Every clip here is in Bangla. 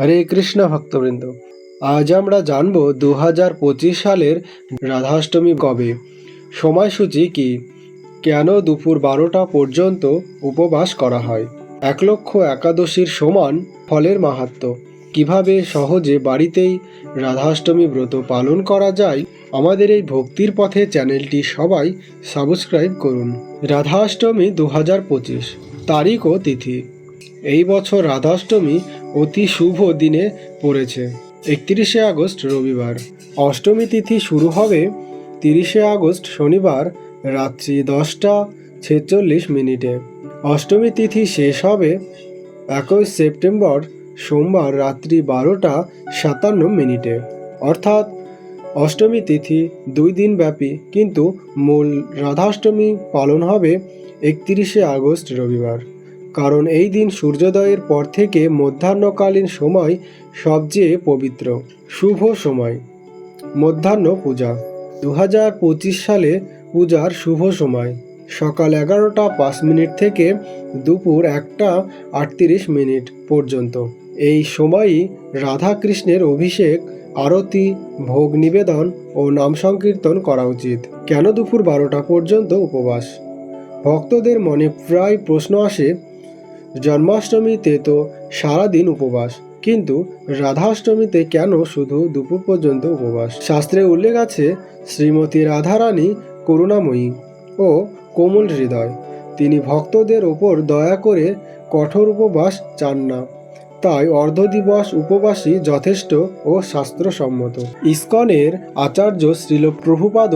হরে কৃষ্ণ ভক্তবৃন্দ, আজ আমরা জানব দু হাজার পঁচিশ সালের রাধাষ্টমী কবে? সময়সূচি কি? কেন দুপুর বারোটা পর্যন্ত উপবাস করা হয়? এক লক্ষ একাদশীর সমান ফলের মাহাত্ম্য। কীভাবে সহজে বাড়িতেই রাধাষ্টমী ব্রত পালন করা যায়? আমাদের এই ভক্তির পথে চ্যানেলটি সবাই সাবস্ক্রাইব করুন। রাধাষ্টমী দু হাজার পঁচিশ, তারিখ ও তিথি। এই বছর রাধাষ্টমী অতি শুভ দিনে পড়েছে। একত্রিশে আগস্ট রবিবার। অষ্টমী তিথি শুরু হবে তিরিশে আগস্ট শনিবার রাত্রি দশটা ছেচল্লিশ মিনিটে। অষ্টমী তিথি শেষ হবে একুশ সেপ্টেম্বর সোমবার রাত্রি বারোটা সাতান্ন মিনিটে। অর্থাৎ অষ্টমী তিথি দুই দিন ব্যাপী, কিন্তু মূল রাধাষ্টমী পালন হবে একত্রিশে আগস্ট রবিবার। কারণ এই দিন সূর্যোদয়ের পর থেকে মধ্যাহ্নকালীন সময় সবচেয়ে পবিত্র। শুভ সময়। মধ্যাহ্ন পূজা। দু হাজার পঁচিশ সালে পূজার শুভ সময়। সকাল এগারোটা পাঁচ মিনিট থেকে দুপুর একটা আটত্রিশ মিনিট পর্যন্ত। এই সময়ই রাধা কৃষ্ণের অভিষেক, আরতি, ভোগ নিবেদন ও নাম সংকীর্তন করা উচিত। কেন দুপুর বারোটা পর্যন্ত উপবাস? ভক্তদের মনে প্রায় প্রশ্ন আসে জন্মাষ্টমীতে তো সারাদিন উপবাস, কিন্তু রাধাষ্টমীতে কেন শুধু দুপুর পর্যন্ত উপবাস? শাস্ত্রে উল্লেখ আছে, শ্রীমতী রাধারানী করুণাময়ী ও কোমল হৃদয়। তিনি ভক্তদের ওপর দয়া করে কঠোর উপবাস চান না। তাই অর্ধদিবস উপবাসই যথেষ্ট ও শাস্ত্রসম্মত। ইস্কনের আচার্য শ্রীল প্রভুপাদ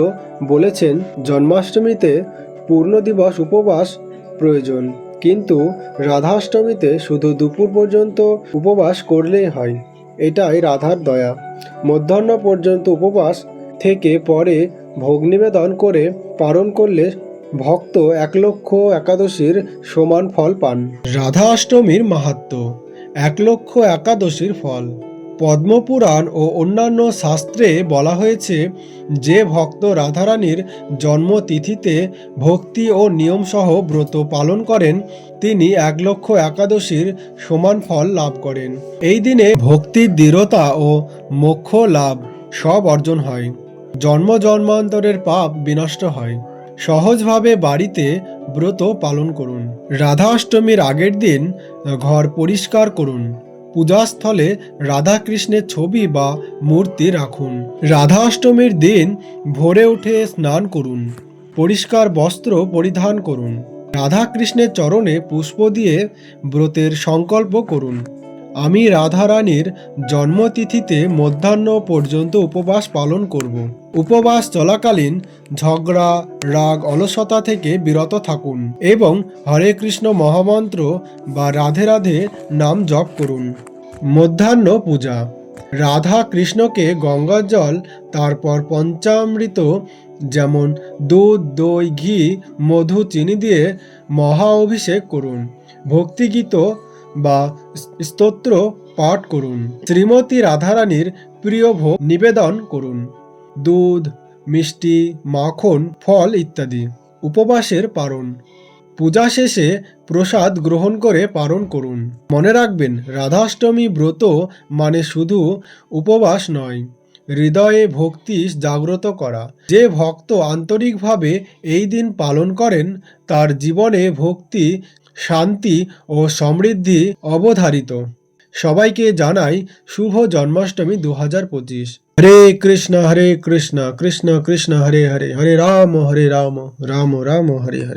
বলেছেন, জন্মাষ্টমীতে পূর্ণ দিবস উপবাস প্রয়োজন। কিন্তু রাধাষ্টমীতে শুধু দুপুর পর্যন্ত উপবাস করলেই হয়। এটাই রাধার দয়া। মধ্যাহ্ন পর্যন্ত উপবাস থেকে পরে ভোগ নিবেদন করে পালন করলে ভক্ত এক লক্ষ একাদশীর সমান ফল পান। রাধা অষ্টমীর মাহাত্ম এক লক্ষ একাদশীর ফল। পদ্মপুরাণ ও অন্যান্য শাস্ত্রে বলা হয়েছে, যে ভক্ত রাধারানীর জন্মতিথিতে ভক্তি ও নিয়মসহ ব্রত পালন করেন, তিনি এক লক্ষ একাদশীর সমান ফল লাভ করেন। এই দিনে ভক্তির দৃঢ়তা ও মোক্ষ লাভ সব অর্জন হয়। জন্ম জন্মান্তরের পাপ বিনষ্ট হয়। সহজভাবে বাড়িতে ব্রত পালন করুন। রাধা অষ্টমীর আগের দিন ঘর পরিষ্কার করুন। পূজাস্থলে রাধাকৃষ্ণের ছবি বা মূর্তি রাখুন। রাধা অষ্টমীর দিন ভোরে উঠে স্নান করুন। পরিষ্কার বস্ত্র পরিধান করুন। রাধাকৃষ্ণের চরণে পুষ্প দিয়ে ব্রতের সংকল্প করুন। আমি রাধারানীর জন্মতিথিতে মধ্যাহ্ন পর্যন্ত উপবাস পালন করব। উপবাস চলাকালীন ঝগড়া, রাগ, অলসতা থেকে বিরত থাকুন এবং হরে কৃষ্ণ মহামন্ত্র বা রাধে রাধে নাম জপ করুন। মধ্যাহ্ন পূজা। রাধা কৃষ্ণকে গঙ্গার জল, তারপর পঞ্চামৃত, যেমন দুধ, দই, ঘি, মধু, চিনি দিয়ে মহা অভিষেক করুন। ভক্তিগীত বা স্তোত্র পাঠ করুন। শ্রীমতী রাধারানীর প্রিয় ভোগ নিবেদন করুন। দুধ, মিষ্টি, মাখন, ফল ইত্যাদি উপবাসের পারণ। পূজা শেষে প্রসাদ গ্রহণ করে পালন করুন। মনে রাখবেন, রাধাষ্টমী ব্রত মানে শুধু উপবাস নয়, হৃদয়ে ভক্তি জাগ্রত করা। যে ভক্ত আন্তরিকভাবে এই দিন পালন করেন, তার জীবনে ভক্তি শান্তি ও সমৃদ্ধি অবধারিত। সবাইকে জানাই শুভ জন্মাষ্টমী দু হাজার পঁচিশ। হরে কৃষ্ণ হরে কৃষ্ণ কৃষ্ণ কৃষ্ণ, হরে হরে হরে রাম হরে রাম রাম রাম, হরে হরে।